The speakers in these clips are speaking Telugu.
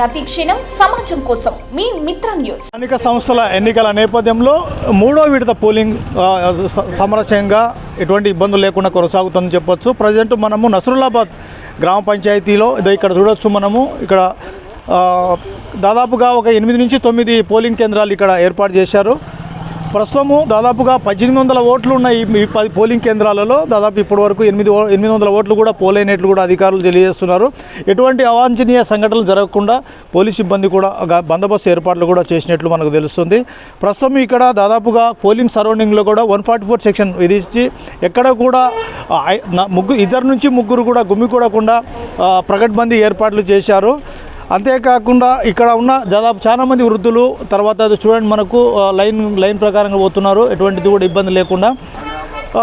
ప్రతి క్షణం సమాజం కోసం మీ మిత్ర న్యూస్. స్థానిక సంస్థల ఎన్నికల నేపథ్యంలో మూడో విడత పోలింగ్ సమరస్యంగా ఎటువంటి ఇబ్బందులు లేకుండా కొనసాగుతుందని చెప్పొచ్చు. ప్రజెంట్ మనము నసరుల్లాబాద్ గ్రామ పంచాయతీలో ఇదో ఇక్కడ చూడొచ్చు మనము. ఇక్కడ దాదాపుగా ఒక ఎనిమిది నుంచి తొమ్మిది పోలింగ్ కేంద్రాలు ఇక్కడ ఏర్పాటు చేశారు. ప్రస్తుతము దాదాపుగా పద్దెనిమిది వందల ఓట్లు ఉన్న ఈ పది పోలింగ్ కేంద్రాలలో. దాదాపు ఇప్పటి వరకు ఎనిమిది ఎనిమిది వందల ఓట్లు కూడా పోలైనట్లు కూడా అధికారులు తెలియజేస్తున్నారు. ఎటువంటి అవాంఛనీయ సంఘటనలు జరగకుండా పోలీస్ సిబ్బంది కూడా బందోబస్తు ఏర్పాట్లు కూడా చేసినట్లు మనకు తెలుస్తుంది. ప్రస్తుతం ఇక్కడ దాదాపుగా పోలింగ్ సరౌండింగ్లో కూడా వన్ ఫార్టీ ఫోర్ సెక్షన్ విధించి ఎక్కడ కూడా ముగ్గురు ఇద్దరు నుంచి ముగ్గురు కూడా గుమ్మికూడకుండా ప్రగట్బందీ ఏర్పాట్లు చేశారు. అంతేకాకుండా ఇక్కడ ఉన్న దాదాపు చాలామంది వృద్ధులు తర్వాత అది చూడండి మనకు లైన్ లైన్ ప్రకారంగా పోతున్నారు. ఎటువంటిది కూడా ఇబ్బంది లేకుండా.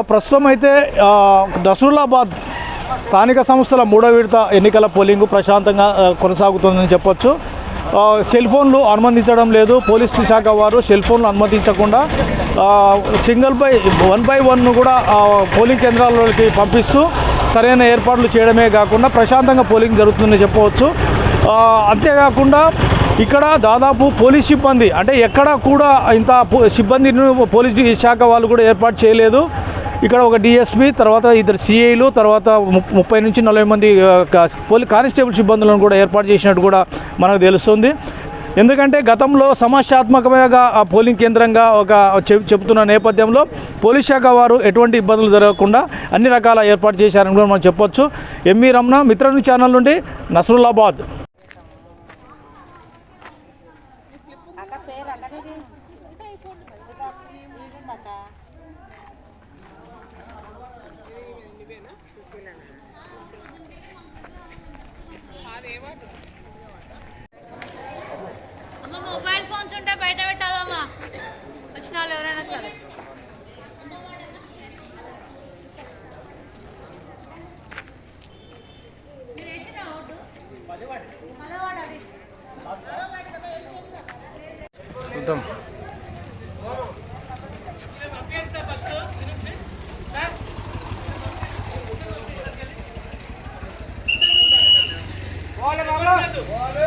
ప్రస్తుతం అయితే ఆ, స్థానిక సంస్థల మూడో విడత ఎన్నికల పోలింగ్ ప్రశాంతంగా కొనసాగుతుందని చెప్పొచ్చు. సెల్ ఫోన్లు అనుమతించడం లేదు. పోలీస్ శాఖ వారు సెల్ ఫోన్లు అనుమతించకుండా single by one by one కూడా పోలింగ్ కేంద్రాలకి పంపిస్తూ సరైన ఏర్పాట్లు చేయడమే కాకుండా ప్రశాంతంగా పోలింగ్ జరుగుతుందని చెప్పవచ్చు. అంతేకాకుండా ఇక్కడ దాదాపు పోలీస్ సిబ్బంది అంటే ఎక్కడ కూడా ఇంత సిబ్బందిని పోలీస్ శాఖ వాళ్ళు కూడా ఏర్పాటు చేయలేదు. ఇక్కడ ఒక డిఎస్పి తర్వాత ఇద్దరు సిఐలు తర్వాత ము- ముప్పై నుంచి నలభై మంది పోలీస్ కానిస్టేబుల్ సిబ్బందులను కూడా ఏర్పాటు చేసినట్టు కూడా మనకు తెలుస్తుంది. ఎందుకంటే గతంలో సమస్యాత్మకంగా ఆ పోలింగ్ కేంద్రంగా ఒక చెప్ చెబుతున్న నేపథ్యంలో పోలీస్ శాఖ వారు ఎటువంటి ఇబ్బందులు జరగకుండా అన్ని రకాల ఏర్పాటు చేశారని కూడా మనం చెప్పొచ్చు. ఎంఈ రమణ మిత్రను ఛానల్ నుండి నసరులాబాద్. అక్క పేరు అక్కడిది అక్క అమ్మ మొబైల్ ఫోన్స్ ఉంటే బయట పెట్టాలమ్మా. వచ్చిన వాళ్ళు ఎవరైనా సరే. మీరు వేసిర్రా ఓటు? మళ్ళా వాడాలి. చూద్దాం